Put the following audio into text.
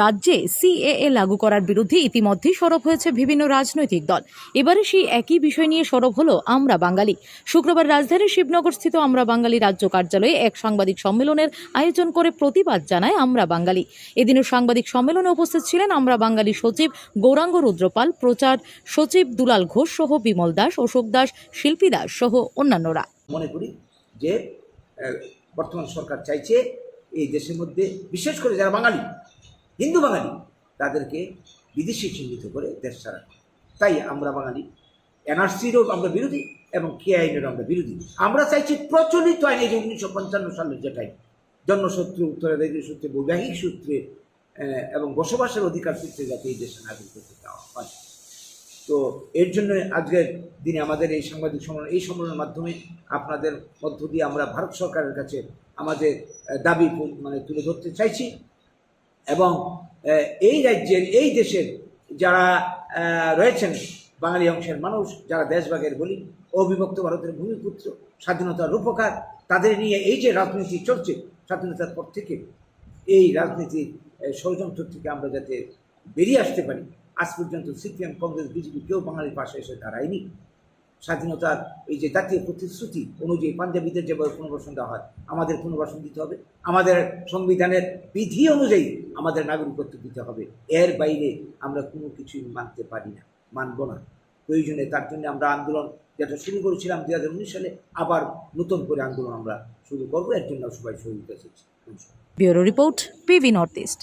রাজ্যে সিএএ লাগু করার বিরুদ্ধে ইতিমধ্যেই সরব হয়েছে বিভিন্ন রাজনৈতিক দল। এবারে সেই একই বিষয় নিয়ে সরব হলো আমরা বাঙালি। শুক্রবার রাজধানীর শিবনগরস্থিত আমরা বাঙালি রাজ্য কার্যালয়ে এক সাংবাদিক সম্মেলনের আয়োজন করে প্রতিবাদ জানায় আমরা বাঙালি। এদিনের সাংবাদিক সম্মেলনে উপস্থিত ছিলেন আমরা বাঙালি সচিব গৌরাঙ্গ রুদ্রপাল, প্রচার সচিব দুলাল ঘোষ সহ বিমল দাস, অশোক দাস, শিল্পী দাস সহ অন্যান্যরা। মনে করি যে বর্তমান সরকার চাইছে এই দেশের মধ্যে, বিশেষ করে যারা বাঙালি হিন্দু বাঙালি তাদেরকে বিদেশি চিহ্নিত করে দেশ ছাড়া। তাই আমরা বাঙালি। এনআরসিরও আমরা বিরোধী এবং কে আইনেরও আমরা বিরোধী। আমরা চাইছি প্রচলিত আইন এই যে উনিশশো পঞ্চান্ন সালের যেটাই জন্মসূত্রে, উত্তরাধিকারী সূত্রে, বৈবাহিক সূত্রে এবং বসবাসের অধিকার সূত্রে যাতে এই দেশে নাগরিকত্ব দেওয়া হয়। তো এর জন্য আজকের দিনে আমাদের এই সাংবাদিক সম্মেলন, এই সম্মেলনের মাধ্যমে আপনাদের মধ্য দিয়ে আমরা ভারত সরকারের কাছে আমাদের দাবি মানে তুলে ধরতে চাইছি। এবং এই রাজ্যের, এই দেশের যারা রয়েছেন বাঙালি অংশের মানুষ, যারা দেশভাগের বলি, অবিভক্ত ভারতের ভূমিপুত্র স্বাধীনতার রূপকার, তাদের নিয়ে এই যে রাজনীতি চলছে, স্বাধীনতার পর থেকে এই রাজনীতির ষড়যন্ত্র থেকে আমরা যাতে বেরিয়ে আসতে পারি, আজ পর্যন্ত সিপিএম, কংগ্রেস, বিজেপি কেউ বাঙালির পাশে এসে দাঁড়ায়নি। স্বাধীনতার এই যে জাতীয় প্রতিশ্রুতি অনুযায়ী পাঞ্জাবিদের যেভাবে পুনর্বাসন দেওয়া হয়, আমাদের পুনর্বাসন দিতে হবে। আমাদের সংবিধানের বিধি অনুযায়ী আমাদের নাগরিকত্ব দিতে হবে। এর বাইরে আমরা কোনো কিছুই মানতে পারি না, মানব না। প্রয়োজনে তার জন্য আমরা আন্দোলন যেটা শুরু করেছিলাম দু হাজার উনিশ সালে, আবার নতুন করে আন্দোলন আমরা শুরু করব। এর জন্য সবাই সহযোগিতা চাইছি। Bureau report, PV north east.